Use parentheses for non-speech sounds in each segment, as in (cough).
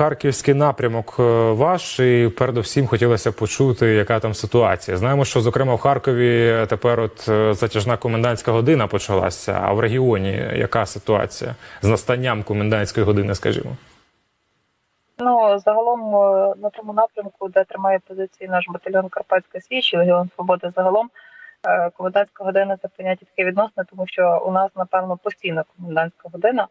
харківський напрямок е, ваш, і передусім хотілося почути, яка там ситуація. Знаємо, що зокрема в Харкові тепер от е, затяжна комендантська година почалася. А в регіоні яка ситуація з настанням комендантської години, скажімо? Ну, загалом е, на тому напрямку, де тримає позиції наш батальйон Карпатська Січ, і Легіон Свободи загалом, комендантська година це поняття таке відносне, тому що у нас, напевно, постійна комендантська година,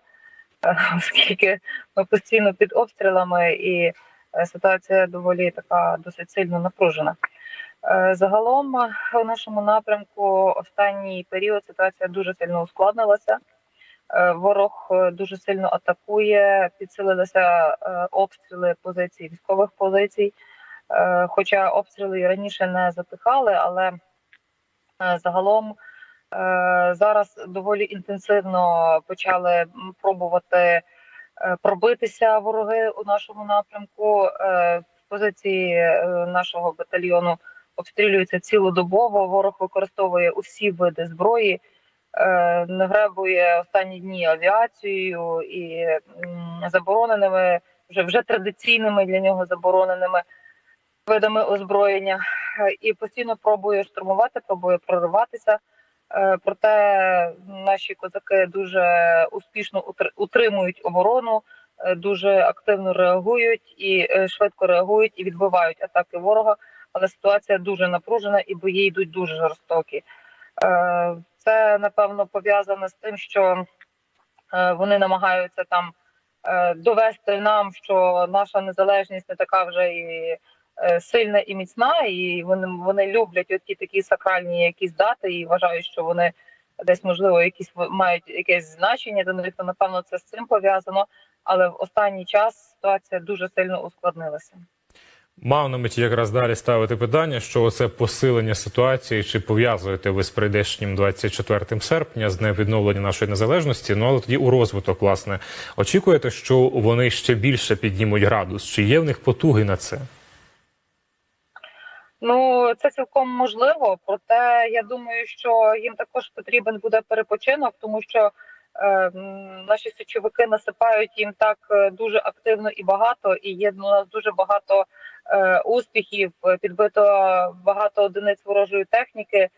(laughs) оскільки ми постійно під обстрілами і е, ситуація доволі така досить сильно напружена. Е, Загалом е, у нашому напрямку останній період ситуація дуже сильно ускладнилася. Е, Ворог е, дуже сильно атакує, підсилилися е, обстріли позицій, військових позицій. Е, Хоча обстріли і раніше не затихали, але е, загалом е, зараз доволі інтенсивно почали пробувати е, пробитися вороги у нашому напрямку. Е, Позиції е, нашого батальйону обстрілюються цілодобово. Ворог використовує усі види зброї е, не гребує останні дні авіацією і забороненими, вже вже традиційними для нього забороненими видами озброєння, Е, і постійно пробує штурмувати, пробує прориватися. Е, Проте наші козаки дуже успішно утр- утримують оборону, е, дуже активно реагують і е, швидко реагують і відбивають атаки ворога. Але ситуація дуже напружена і бої йдуть дуже жорстокі. Це напевно пов'язане з тим, що вони намагаються там довести нам, що наша незалежність не така вже і сильна і міцна, і вони, вони люблять оті такі сакральні якісь дати і вважають, що вони десь можливо якісь мають якесь значення до них. То напевно це з цим пов'язано. Але в останній час ситуація дуже сильно ускладнилася. Мав на меті якраз далі ставити питання, що це посилення ситуації, чи пов'язуєте ви з прийдешнім 24 серпня з днем відновлення нашої незалежності? Ну але тоді у розвиток, власне, очікуєте, що вони ще більше піднімуть градус? Чи є в них потуги на це? Ну це цілком можливо. Проте я думаю, що їм також потрібен буде перепочинок, тому що е, наші січовики насипають їм так е, дуже активно і багато, і є у нас дуже багато е, успіхів. Підбито багато одиниць ворожої техніки, е,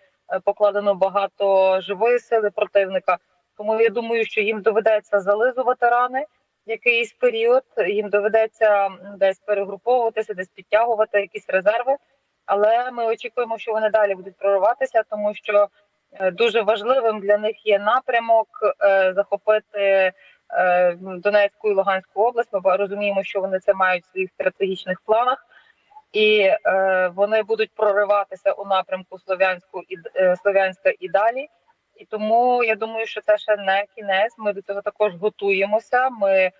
покладено багато живої сили противника. Тому я думаю, що їм доведеться зализувати рани якийсь період. Їм доведеться десь перегруповуватися, десь підтягувати якісь резерви. Але ми очікуємо, що вони далі будуть прориватися, тому що е, дуже важливим для них є напрямок е, захопити е, Донецьку і Луганську область. Ми розуміємо, що вони це мають в своїх стратегічних планах, і е, вони будуть прориватися у напрямку Слов'янську і е, Слов'янська і далі. І тому я думаю, що це ще не кінець. Ми до цього також готуємося. Ми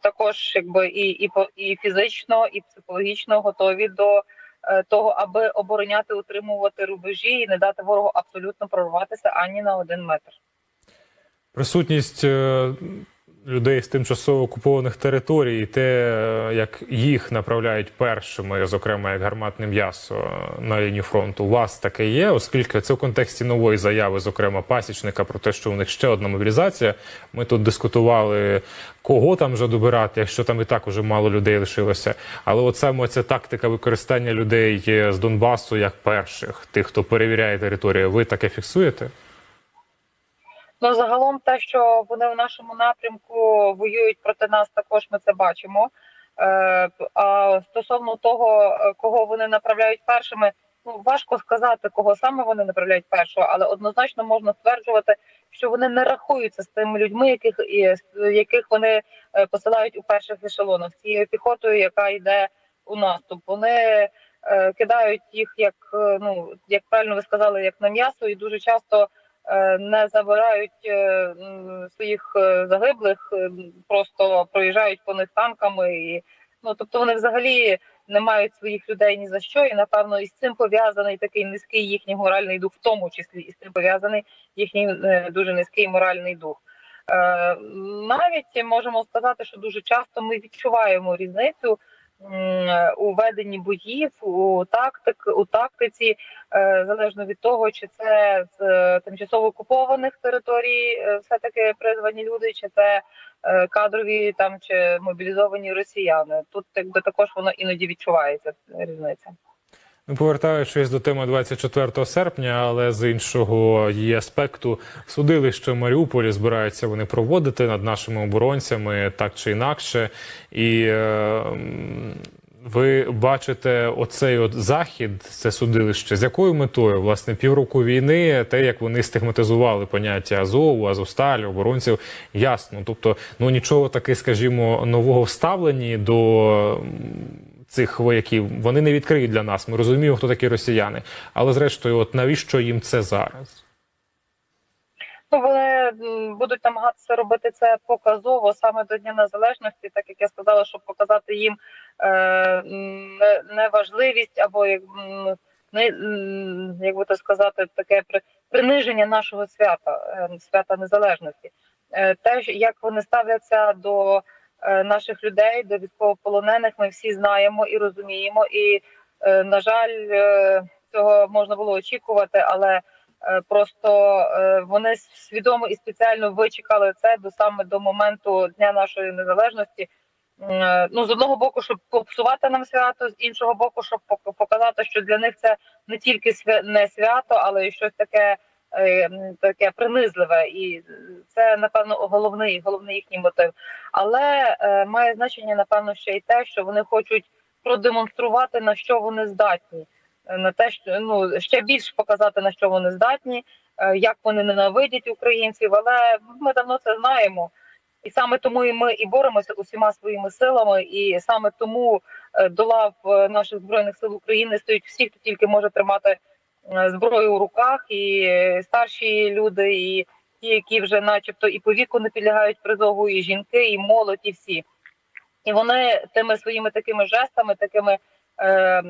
також якби і, і і фізично, і психологічно готові до е, того, аби обороняти, утримувати рубежі і не дати ворогу абсолютно прорватися ані на один метр. Присутність е, людей з тимчасово окупованих територій, і те, е, як їх направляють першими, зокрема як гарматне м'ясо на лінію фронту, у вас таке є, оскільки це в контексті нової заяви, зокрема пасічника, про те, що у них ще одна мобілізація. Ми тут дискутували, кого там вже добирати, якщо там і так уже мало людей лишилося. Але от саме ця тактика використання людей е, з Донбасу як перших, тих, хто перевіряє територію, ви таке фіксуєте? Ну загалом, те, що вони в нашому напрямку воюють проти нас, також ми це бачимо. Е, а стосовно того, е, кого вони направляють першими, ну важко сказати, кого саме вони направляють першого, але однозначно можна стверджувати, що вони не рахуються з тими людьми, яких яких вони е, посилають у перших ешелонах, цією піхотою, яка йде у наступ. Вони кидають їх, як ну як правильно ви сказали, як на м'ясо, і дуже часто не забирають е, своїх е, загиблих, е, просто проїжджають по них танками. І, ну тобто вони взагалі не мають своїх людей ні за що, і напевно із цим пов'язаний такий низький їхній моральний дух, в тому числі і з цим пов'язаний їхній е, дуже низький моральний дух. Е, навіть можемо сказати, що дуже часто ми відчуваємо різницю у веденні боїв, у тактик, у тактиці, е, залежно від того, чи це з е, тимчасово окупованих територій, е, все таки призвані люди, чи це кадрові там чи мобілізовані росіяни. Тут якби також воно іноді відчувається різниця. Повертаючись до теми 24 серпня, але з іншого її аспекту, судилище в Маріуполі збираються вони проводити над нашими оборонцями так чи інакше. І е, ви бачите оцей от захід, це судилище, з якою метою, власне, півроку війни, те, як вони стигматизували поняття Азову, Азовсталі, оборонців, ясно. Тобто, ну нічого таки, скажімо, нового вставлені до. Цих вояків вони не відкриють для нас. Ми розуміємо, хто такі росіяни. Але зрештою, от навіщо їм це зараз? Ну, вони будуть намагатися робити це показово саме до Дня Незалежності, так як я сказала, щоб показати їм е, неважливість або як не як би то сказати, таке при- приниження нашого свята, е, свята незалежності. Е, те, як вони ставляться до наших людей, до військовополонених, ми всі знаємо і розуміємо. І, е, на жаль, е, цього можна було очікувати, але Е, Просто е, вони свідомо і спеціально вичекали це до саме до моменту дня нашої незалежності. Е, Ну з одного боку, щоб попсувати нам свято, з іншого боку, щоб пок- показати, що для них це не тільки не свято, але й щось таке, е, таке принизливе, і це напевно головний, головний їхній мотив. Але е, має значення, напевно, ще й те, що вони хочуть продемонструвати на що вони здатні на те, що ну ще більше показати на що вони здатні, е, як вони ненавидять українців. Але ми давно це знаємо, і саме тому і ми і боремося усіма своїми силами, і саме тому е, до лав е, наших збройних сил України стоять всі, хто тільки може тримати е, зброю у руках, і е, старші люди, і ті, які вже, начебто, і по віку не підлягають призову, і жінки, і молодь, і всі. І вони тими своїми такими жестами, такими е,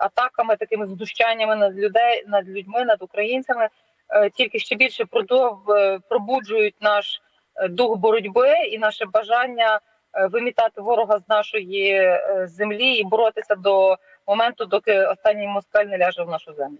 атаками, такими знущаннями над людей, над людьми, над українцями, е, тільки ще більше продов, е, пробуджують наш е, дух боротьби і наше бажання е, вимітати ворога з нашої е, землі і боротися до моменту, доки останній москаль не ляже в нашу землю.